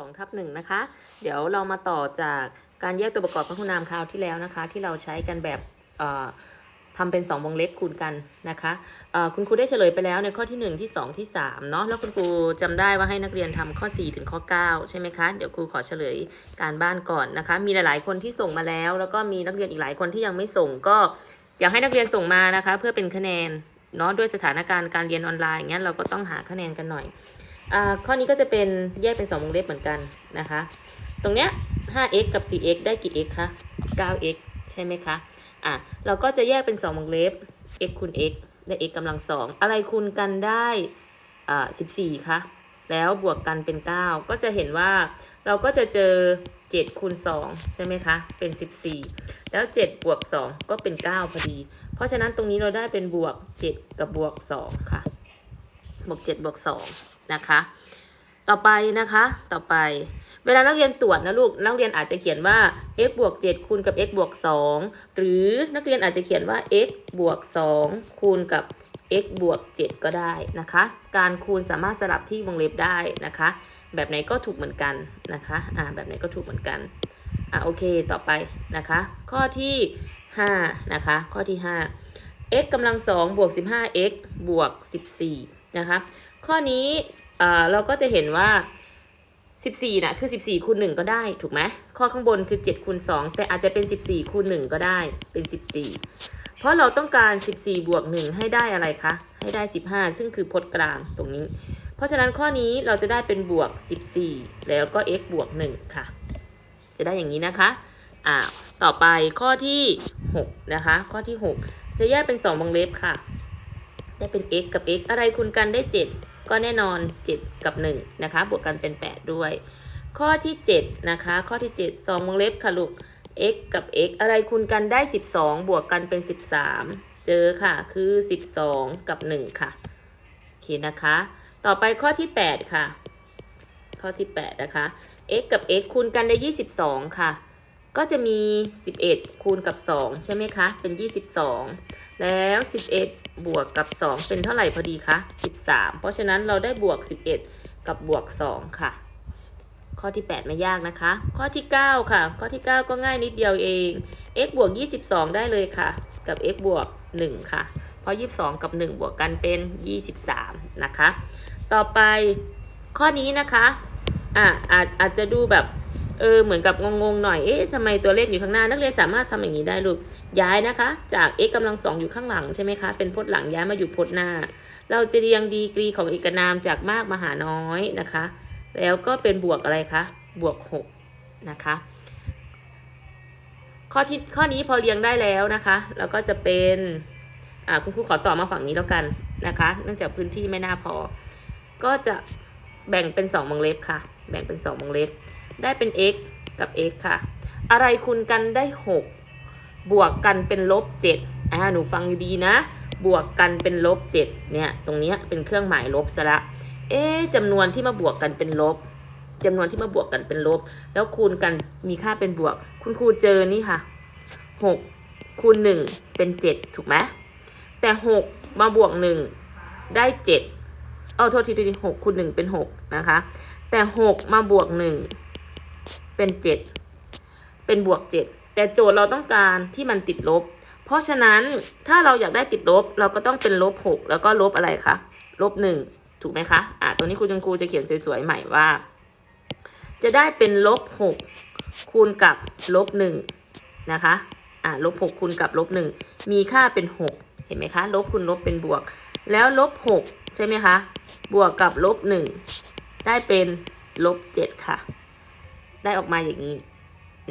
2ทับ1นะคะ เดี๋ยวเรามาต่อจากการแยกตัวประกอบพหุนามคราวที่แล้วนะคะ ที่เราใช้กันแบบทำเป็น 2 วงเล็บคูณกันนะคะคุณครูได้เฉลยไปแล้วในข้อที่ 1 ที่ 2 ที่3เนาะแล้วคุณครูจำได้ว่าให้นักเรียนทำข้อ 4 ถึงข้อ 9 ใช่ไหมคะ เดี๋ยวครูขอเฉลยการบ้านก่อนนะคะ มีหลายๆคนที่ส่งมาแล้ว แล้วก็มีนักเรียนอีกหลายคนที่ยังไม่ส่งก็อยากให้นักเรียนส่งมานะคะ เพื่อเป็นคะแนนเนาะด้วยสถานการณ์การเรียนออนไลน์อย่างเงี้ยเราก็ต้องหาคะแนนกันหน่อย ข้อนี้ก็จะเป็นแยกเป็น 2 วงเล็บเหมือนกันนะคะ ตรงเนี้ย 5x กับ 4x ได้กี่ x คะ 9x ใช่ไหมคะ อะ เราก็จะแยกเป็น 2 วงเล็บ x คูณ x ได้ x กำลัง 2 อะไรคูณกันได้อ่า14 คะ แล้วบวกกันเป็น 9 ก็จะเห็นว่าเราก็จะเจอ 7คูณ2ใช่ไหมคะ เป็น 14 แล้ว 7 บวก 2 ก็เป็น 9 พอดี เพราะฉะนั้นตรงนี้เราได้เป็นบวก 7 กับบวก 2 ค่ะ บวก 7 บวก 2 นะคะ ต่อไปนะคะ ต่อไป เวลานักเรียนตรวจนะลูก นักเรียนอาจจะเขียนว่า x บวก7คูณกับ x บวก2หรือนักเรียนอาจจะเขียนว่า x บวก2คูณกับ x บวก7ก็ได้นะคะ การคูณสามารถสลับที่วงเล็บได้นะคะ แบบไหนก็ถูกเหมือนกันนะคะ อ่า แบบไหนก็ถูกเหมือนกัน อ่าโอเค ต่อไปนะคะ ข้อที่5นะคะ ข้อที่ 5 x กำลัง2บวก 15x บวก 14 นะคะ ข้อนี้เออเราก็จะเห็นว่า 14นะคือ 14คูณ1ก็ได้ถูกไหมข้อข้างบนคือ7คูณ2แต่อาจจะเป็น 14คูณ1ก็ได้เป็น 14 เพราะเราต้องการ 14 บวก 1 ให้ได้อะไรคะ ให้ได้ 15 ซึ่งคือพจน์กลางตรงนี้ เพราะฉะนั้นข้อนี้เราจะได้เป็นบวก 14 แล้วก็ x บวก 1 ค่ะ จะได้อย่างนี้นะคะอ่าต่อไปข้อที่ 6 นะคะ ข้อที่ 6 จะแยกเป็น 2 วงเล็บค่ะได้เป็น x กับ x อะไรคูณกันได้ 7 ก็แน่นอน 7 กับ 1 นะคะ บวกกันเป็น 8 ด้วย ข้อที่ 7 นะคะ ข้อที่ 7 2วงเล็บค่ะลูก x กับ x อะไรคูณกันได้ 12 บวกกันเป็น 13 เจอค่ะ คือ 12 กับ 1 ค่ะ โอเคนะคะ ต่อไปข้อที่ 8 ค่ะ ข้อที่ 8 นะคะ x กับ x คูณกันได้ 22 ค่ะ ก็จะมี 11 คูณกับ 2 ใช่ไหมคะ เป็น 22 แล้ว 11 บวกกับ 2 เป็นเท่าไหร่พอดีคะ 13 เพราะฉะนั้นเราได้บวก 11 กับบวก 2 ค่ะ ข้อที่ 8 ไม่ยากนะคะ ข้อที่ 9 ค่ะ ข้อที่ 9 ก็ง่ายนิดเดียวเอง x บวก 22 ได้เลยค่ะ กับ x บวก 1 ค่ะ เพราะ 22 กับ 1 บวกกันเป็น 23 นะคะ ต่อไปข้อนี้นะคะอะอาจอาจจะดูแบบ เออเหมือนกับงงๆหน่อย เอ๊ะทำไมตัวเลขอยู่ข้างหน้า นักเรียนสามารถทำอย่างนี้ได้ลูก ย้ายนะคะ จาก x กำลังสองอยู่ข้างหลังใช่ไหมคะ เป็นพจน์หลังย้ายมาอยู่พจน์หน้า เราจะเรียงดีกรีของเอกนามจากมากมาหาน้อยนะคะ แล้วก็เป็นบวกอะไรคะ บวก6นะคะ ข้อที่ข้อนี้พอเรียงได้แล้วนะคะแล้วก็จะเป็น อ่าคุณครูขอต่อมาฝั่งนี้แล้วกันนะคะ เนื่องจากพื้นที่ไม่น่าพอ ก็จะแบ่งเป็น2วงเล็บค่ะ แบ่งเป็น2วงเล็บ ได้เป็น x กับ x ค่ะ อะไรคูณกันได้ 6 บวกกันเป็นลบ7อ่าหนูฟังดีนะ บวกกันเป็นลบ7เนี่ย ตรงเนี้ยเป็นเครื่องหมายลบซะละ เอ๊ะจำนวนที่มาบวกกันเป็นลบจำนวนที่มาบวกกันเป็นลบ แล้วคูณกันมีค่าเป็นบวก คุณครูเจอนี่ค่ะ 6 คูณ 1 เป็น 7 ถูกไหมแต่ 6 มาบวก 1 ได้ 7 เอาโทษทีทีหกคูณหนึ่งเป็นหกนะคะ แต่หกมาบวกหนึ่ง เป็นเจ็ดเป็นบวกเจ็ดแต่โจทย์เราต้องการที่มันติดลบ เพราะฉะนั้นถ้าเราอยากได้ติดลบ เราก็ต้องเป็นลบหกแล้วก็ลบอะไรคะลบหนึ่งถูกไหมคะอะตรงนี้ครูจังครูจะเขียนสวยๆใหม่ว่า จะได้เป็นลบหกคูณกับลบหนึ่งนะคะอะลบหกคูณกับลบหนึ่งมีค่าเป็นหกเห็นไหมคะ ลบคูณลบเป็นบวก แล้วลบหกใช่ไหมคะ บวกกับลบหนึ่งได้เป็นลบเจ็ดค่ะ ได้ออกมาอย่างนี้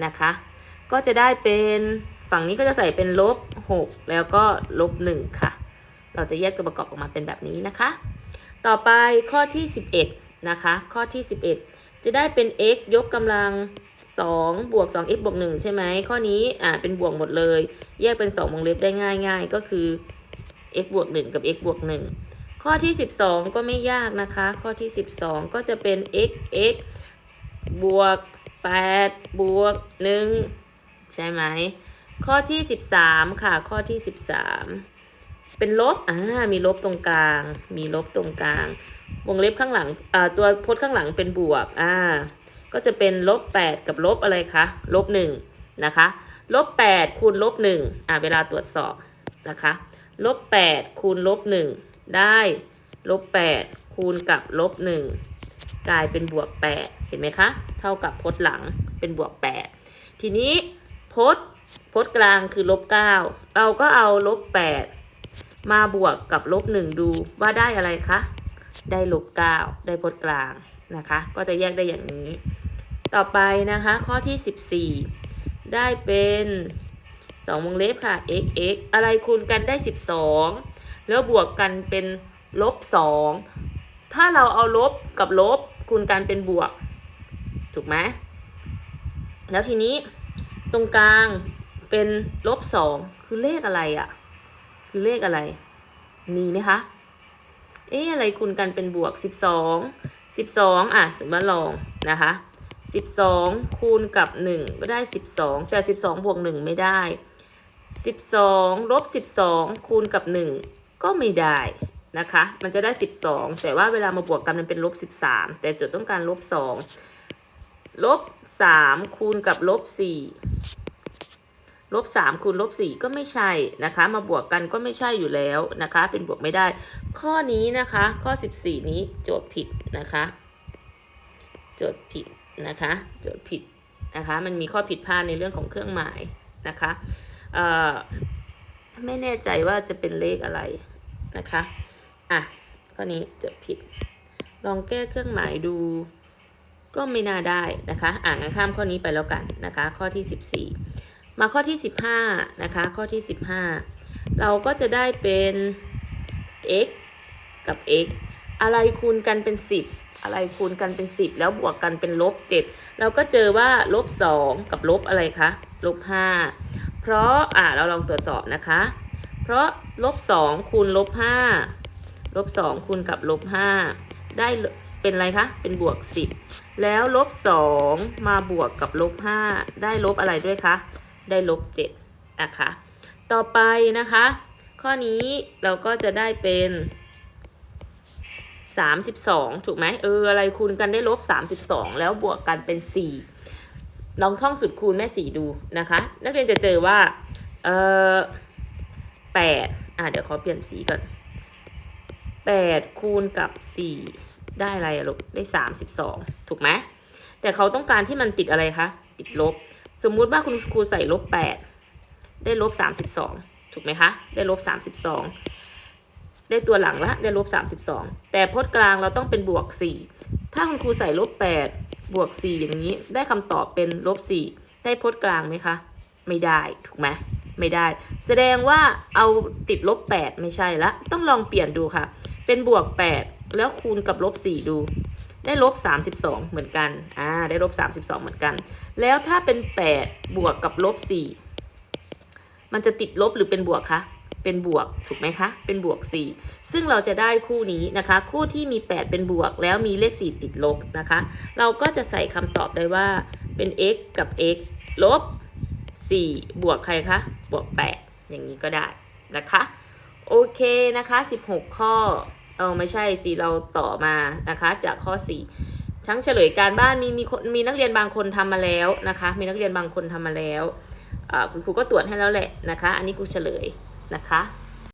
นะคะ ก็จะได้เป็นฝั่งนี้ก็จะใส่เป็นลบหกแล้วก็ลบหนึ่งค่ะ เราจะแยกตัวประกอบออกมาเป็นแบบนี้นะคะ ต่อไปข้อที่ 11 นะคะ ข้อที่ 11 จะได้เป็น x ยกกำลัง2บวก 2x บวก 1 ใช่ไหม ข้อนี้อ่าเป็นบวกหมดเลย แยกเป็น 2 วงเล็บได้ง่ายๆก็คือ x บวก 1 กับ x บวก 1 ข้อที่ 12 ก็ไม่ยากนะคะ ข้อที่ 12 ก็จะเป็น x x บวก 8 บวก 1 ใช่ไหม ข้อที่ 13 ค่ะ ข้อที่ 13 เป็นลบ อ่า มีลบตรงกลาง มีลบตรงกลาง วงเล็บข้างหลัง อ่า ตัวพจน์ข้างหลังเป็นบวก อ่า ก็จะเป็นลบ 8 กับลบอะไรคะ ลบ 1 นะคะ ลบ 8 คูณลบ 1 อะเวลาตรวจสอบนะคะ ลบ 8 คูณลบ 1 ได้ ลบ 8 คูณกับลบ 1 กลายเป็นบวก 8 ห็นไหมคะ เท่ากับพจน์หลังเป็นบวก 8 ทีนี้พจน์พจน์กลางคือลบ9เราก็เอาลบ8มาบวกกับลบ1ดูว่าได้อะไรคะ ได้ลบ9ได้พจน์กลางนะคะ ก็จะแยกได้อย่างนี้ ต่อไปนะคะ ข้อที่ 14 ได้เป็น2วงเล็บค่ะ x x อะไรคูณกันได้ 12 แล้วบวกกันเป็นลบ2ถ้าเราเอาลบกับลบคูณกันเป็นบวก ถูกไหมแล้วทีนี้ตรงกลางเป็นลบ2คือเลขอะไรอะ่ะ คือเลขอะไร มีไหมคะ เอ๊ะอะไรคูณกันเป็นบวก12 12อะสมมติลองนะคะ12คูณกับ1ก็ได้12แต่12บวก1ไม่ได้12ลบ12คูณกับ1ก็ไม่ได้นะคะ มันจะได้12แต่ว่าเวลามาบวกกันมันเป็นลบ13แต่จทย์ต้องการลบ2 ลบ3คูณกับลบ4ลบ3คูณลบ4ก็ไม่ใช่นะคะ มาบวกกันก็ไม่ใช่อยู่แล้วนะคะ เป็นบวกไม่ได้ ข้อนี้นะคะ ข้อ14นี้โจทย์ผิดนะคะ โจทย์ผิดนะคะ โจทย์ผิดนะคะ มันมีข้อผิดพลาดในเรื่องของเครื่องหมายนะคะไม่แน่ใจว่าจะเป็นเลขอะไรนะคะ อะ ข้อนี้โจทย์ผิด ลองแก้เครื่องหมายดู ก็ไม่น่าได้นะคะ อ่านข้ามข้อนี้ไปแล้วกันนะคะ ข้อที่ 14 มาข้อที่ 15 นะคะ ข้อที่ 15 เราก็จะได้เป็น x กับ x อะไรคูณกันเป็น 10 อะไรคูณกันเป็น 10 แล้วบวกกันเป็นลบ7เราก็เจอว่าลบ2กับลบอะไรคะลบ5เพราะอ่าเราลองตรวจสอบนะคะ เพราะลบ2คูณลบ5ลบ2คูณกับลบ5ได้ เป็นอะไรคะ เป็นบวก 10 แล้วลบ 2 มาบวกกับลบ 5 ได้ลบอะไรด้วยคะ ได้ลบ7นะคะ ต่อไปนะคะ ข้อนี้เราก็จะได้เป็น 32 ถูกไหมเออ อะไรคูณกันได้ลบ 32 แล้วบวกกันเป็น 4 ลองท่องสุดคูณแม่สีดูนะคะ นักเรียนจะเจอว่า เออ8อะ เดี๋ยวขอเปลี่ยนสีก่อน8คูณกับ 4 ได้อะไรลูกได้32ถูกไหมแต่เขาต้องการที่มันติดอะไรคะ ติดลบ สมมุติว่าคุณครูใส่ลบ8ได้ลบ32ถูกไหมคะ ได้ลบ32ได้ตัวหลังละได้ลบ32แต่พจน์กลางเราต้องเป็นบวก4ถ้าคุณครูใส่ลบ8บวก4อย่างนี้ ได้คำตอบเป็นลบ4ได้พจน์กลางไหมคะ ไม่ได้ถูกไหมไม่ได้ แสดงว่าเอาติดลบ8ไม่ใช่ละ ต้องลองเปลี่ยนดูค่ะ เป็นบวก8 แล้วคูณกับลบ4ดู ได้ลบ32 เหมือนกัน อ่า ได้ลบ32 เหมือนกัน แล้วถ้าเป็น 8 บวกกับลบ4มันจะติดลบหรือเป็นบวกคะ เป็นบวก ถูกไหมคะ เป็นบวก 4 ซึ่งเราจะได้คู่นี้นะคะ คู่ที่มี 8 เป็นบวก แล้วมีเลข 4 ติดลบนะคะ เราก็จะใส่คำตอบได้ว่าเป็น x กับ x ลบ 4 บวกใครคะ บวก 8 อย่างนี้ก็ได้นะคะ โอเคนะคะ 16 ข้อ เอาไม่ใช่สิเราต่อมานะคะ จากข้อ 4 ทั้งเฉลยการบ้านมีมีคนมีนักเรียนบางคนทำมาแล้วนะคะ มีนักเรียนบางคนทำมาแล้วคุณครูก็ตรวจให้แล้วแหละนะคะ อันนี้ครูเฉลยนะคะ